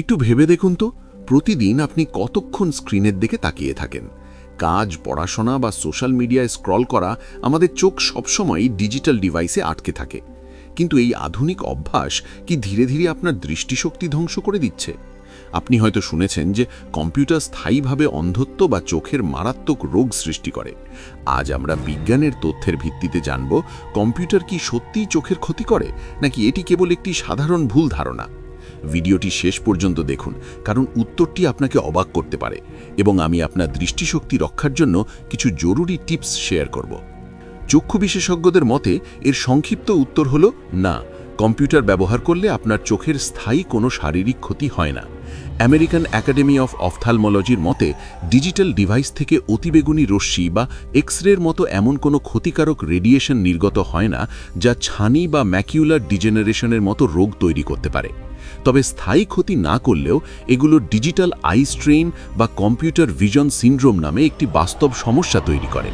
একটু ভেবে দেখুন তো, প্রতিদিন আপনি কতক্ষণ স্ক্রিনের দিকে তাকিয়ে থাকেন? কাজ, পড়াশোনা বা সোশ্যাল মিডিয়ায় স্ক্রল করা আমাদের চোখ সবসময় ডিজিটাল ডিভাইসে আটকে থাকে। কিন্তু এই আধুনিক অভ্যাস কি ধীরে ধীরে আপনার দৃষ্টিশক্তি ধ্বংস করে দিচ্ছে? আপনি হয়তো শুনেছেন যে কম্পিউটার স্থায়ীভাবে অন্ধত্ব বা চোখের মারাত্মক রোগ সৃষ্টি করে। আজ আমরা বিজ্ঞানের তথ্যের ভিত্তিতে জানব, কম্পিউটার কি সত্যিই চোখের ক্ষতি করে, নাকি এটি কেবল একটি সাধারণ ভুল ধারণা? ভিডিওটি শেষ পর্যন্ত দেখুন, কারণ উত্তরটি আপনাকে অবাক করতে পারে এবং আমি আপনার দৃষ্টিশক্তি রক্ষার জন্য কিছু জরুরি টিপস শেয়ার করব। চক্ষু বিশেষজ্ঞদের মতে, এর সংক্ষিপ্ত উত্তর হল না। কম্পিউটার ব্যবহার করলে আপনার চোখের স্থায়ী কোনো শারীরিক ক্ষতি হয় না। আমেরিকান একাডেমি অফ অফথালমোলজির মতে, ডিজিটাল ডিভাইস থেকে অতিবেগুনি রশ্মি বা এক্স রের মতো এমন কোনো ক্ষতিকারক রেডিয়েশন নির্গত হয় না, যা ছানি বা ম্যাকিউলার ডিজেনারেশনের মতো রোগ তৈরি করতে পারে। তবে স্থায়ী ক্ষতি না করলেও, এগুলো ডিজিটাল আই স্ট্রেইন বা কম্পিউটার ভিজন সিন্ড্রোম নামে একটি বাস্তব সমস্যা তৈরি করে।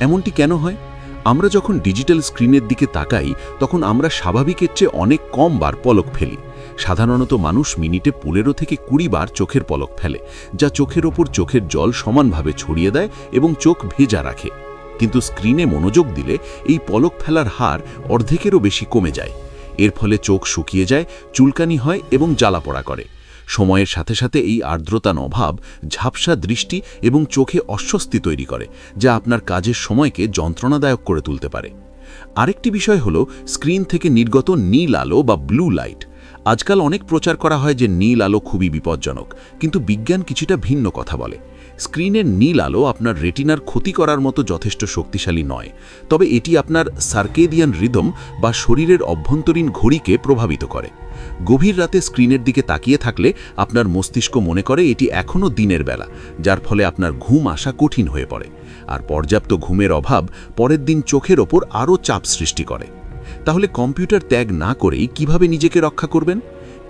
এমনটি কেন হয়? আমরা যখন ডিজিটাল স্ক্রিনের দিকে তাকাই, তখন আমরা স্বাভাবিকের চেয়ে অনেক কম বার পলক ফেলি। সাধারণত মানুষ মিনিটে পনেরো থেকে কুড়ি বার চোখের পলক ফেলে, যা চোখের ওপর চোখের জল সমানভাবে ছড়িয়ে দেয় এবং চোখ ভেজা রাখে। কিন্তু স্ক্রিনে মনোযোগ দিলে এই পলক ফেলার হার অর্ধেকেরও বেশি কমে যায়। এর ফলে চোখ শুকিয়ে যায়, চুলকানি হয় এবং জ্বালাপড়া করে। সময়ের সাথে সাথে এই আর্দ্রতার অভাব ঝাপসা দৃষ্টি এবং চোখে অস্বস্তি তৈরি করে, যা আপনার কাজের সময়কে যন্ত্রণাদায়ক করে তুলতে পারে। আরেকটি বিষয় হল স্ক্রিন থেকে নির্গত নীল আলো বা ব্লু লাইট। আজকাল অনেক প্রচার করা হয় যে নীল আলো খুবই বিপজ্জনক, কিন্তু বিজ্ঞান কিছুটা ভিন্ন কথা বলে। স্ক্রিনের নীল আলো আপনার রেটিনার ক্ষতি করার মতো যথেষ্ট শক্তিশালী নয়, তবে এটি আপনার সার্কেদিয়ান রিদম বা শরীরের অভ্যন্তরীণ ঘড়িকে প্রভাবিত করে। গভীর রাতে স্ক্রিনের দিকে তাকিয়ে থাকলে আপনার মস্তিষ্ক মনে করে এটি এখনও দিনের বেলা, যার ফলে আপনার ঘুম আসা কঠিন হয়ে পড়ে। আর পর্যাপ্ত ঘুমের অভাব পরের দিন চোখের ওপর আরও চাপ সৃষ্টি করে। তাহলে কম্পিউটার ত্যাগ না করেই কীভাবে নিজেকে রক্ষা করবেন?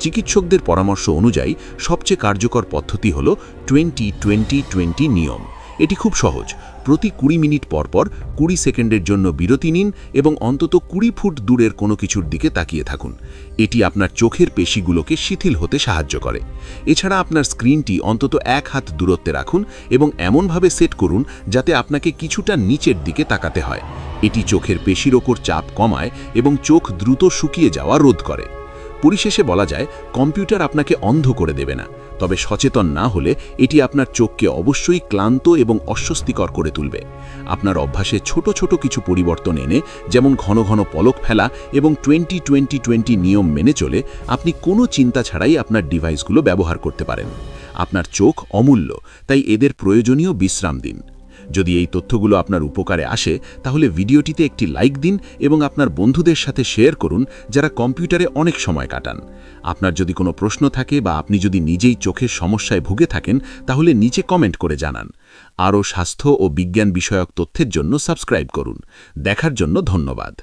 চিকিৎসকদের পরামর্শ অনুযায়ী সবচেয়ে কার্যকর পদ্ধতি হল টোয়েন্টি টোয়েন্টি টোয়েন্টি নিয়ম। এটি খুব সহজ। প্রতি কুড়ি মিনিট পর পর কুড়ি সেকেন্ডের জন্য বিরতি নিন এবং অন্তত কুড়ি ফুট দূরের কোনো কিছুর দিকে তাকিয়ে থাকুন। এটি আপনার চোখের পেশিগুলোকে শিথিল হতে সাহায্য করে। এছাড়া আপনার স্ক্রিনটি অন্তত এক হাত দূরত্বে রাখুন এবং এমনভাবে সেট করুন যাতে আপনাকে কিছুটা নিচের দিকে তাকাতে হয়। এটি চোখের পেশির ওপর চাপ কমায় এবং চোখ দ্রুত শুকিয়ে যাওয়া রোধ করে। পরিশেষে বলা যায়, কম্পিউটার আপনাকে অন্ধ করে দেবে না। তবে সচেতন না হলে এটি আপনার চোখকে অবশ্যই ক্লান্ত এবং অস্বস্তিকর করে তুলবে। আপনার অভ্যাসে ছোট ছোট কিছু পরিবর্তন এনে, যেমন ঘন ঘন পলক ফেলা এবং টোয়েন্টি টোয়েন্টি টোয়েন্টি নিয়ম মেনে চলে, আপনি কোনো চিন্তা ছাড়াই আপনার ডিভাইসগুলো ব্যবহার করতে পারেন। আপনার চোখ অমূল্য, তাই এদের প্রয়োজনীয় বিশ্রাম দিন। যদি এই তথ্যগুলো আপনার উপকারে আসে, তাহলে ভিডিওটিতে একটি লাইক দিন এবং আপনার বন্ধুদের সাথে শেয়ার করুন যারা কম্পিউটারে অনেক সময় কাটান। আপনার যদি কোনো প্রশ্ন থাকে বা আপনি যদি নিজেই চোখের সমস্যায় ভুগে থাকেন, তাহলে নিচে কমেন্ট করে জানান। আরও স্বাস্থ্য ও বিজ্ঞান বিষয়ক তথ্যের জন্য সাবস্ক্রাইব করুন। দেখার জন্য ধন্যবাদ।